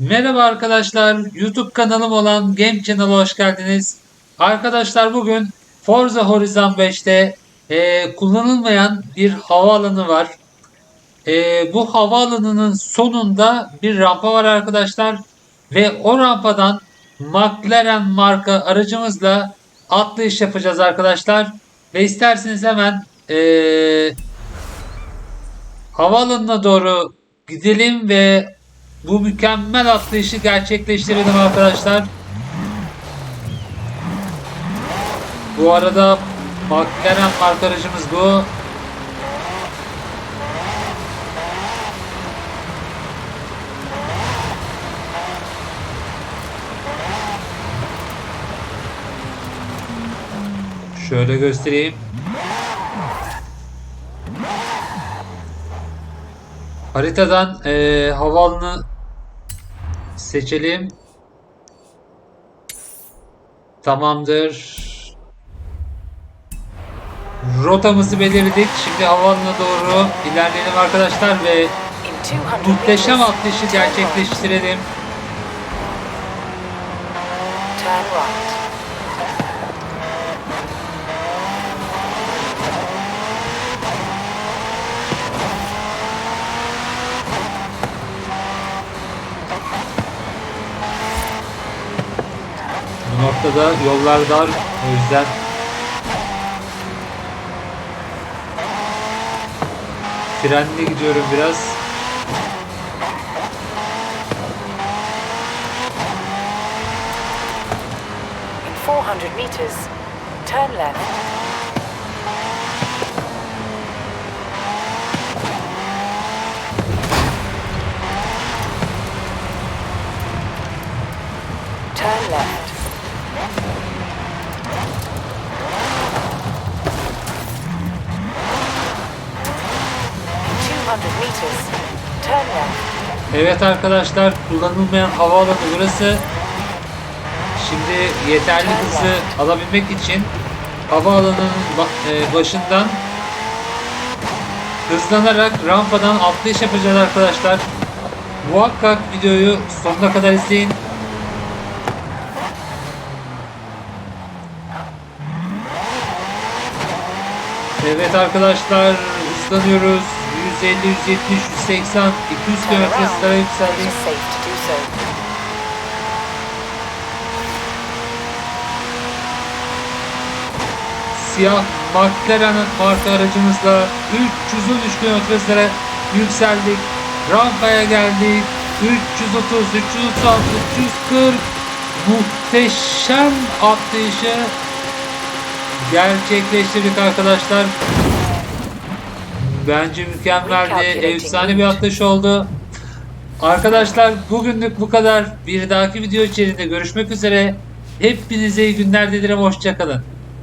Merhaba arkadaşlar, YouTube kanalım olan Game Channel'a hoş geldiniz. Arkadaşlar bugün Forza Horizon 5'te e, kullanılmayan bir havaalanı var. E, bu havaalanının sonunda bir rampa var arkadaşlar. Ve o rampadan McLaren marka aracımızla atlayış yapacağız arkadaşlar. Ve isterseniz hemen e, havaalanına doğru gidelim ve bu mükemmel atlayışı gerçekleştirelim arkadaşlar. Bu arada McLaren marka aracımız bu. Şöyle göstereyim. Haritadan eee havaalanı seçelim. Tamamdır. Rotamızı belirledik. Şimdi havaalanına doğru ilerleyelim arkadaşlar ve In 200 muhteşem atlayışı gerçekleştirelim. Turn right. Noktada yollar dar. O yüzden frenle gidiyorum biraz. In 400 meters, turn left. Turn left. Evet arkadaşlar kullanılmayan havaalanı burası. Şimdi yeterli hızı alabilmek için havaalanının e, başından hızlanarak rampadan atlayış yapacağız arkadaşlar. Muhakkak videoyu sonuna kadar izleyin. Evet arkadaşlar hızlanıyoruz. 150, 170, 180, 200 km hızlara yükseldik. Siyah McLaren marka aracımızla 313 km hızlara yükseldik. Rampaya geldik. 330, 336, 340 muhteşem atlayışı gerçekleştirdik arkadaşlar. Bence mükemmeldi. Efsane bir atlayış oldu. Arkadaşlar bugünlük bu kadar. Bir dahaki video içerisinde görüşmek üzere. Hepinize iyi günler dilerim. Hoşçakalın.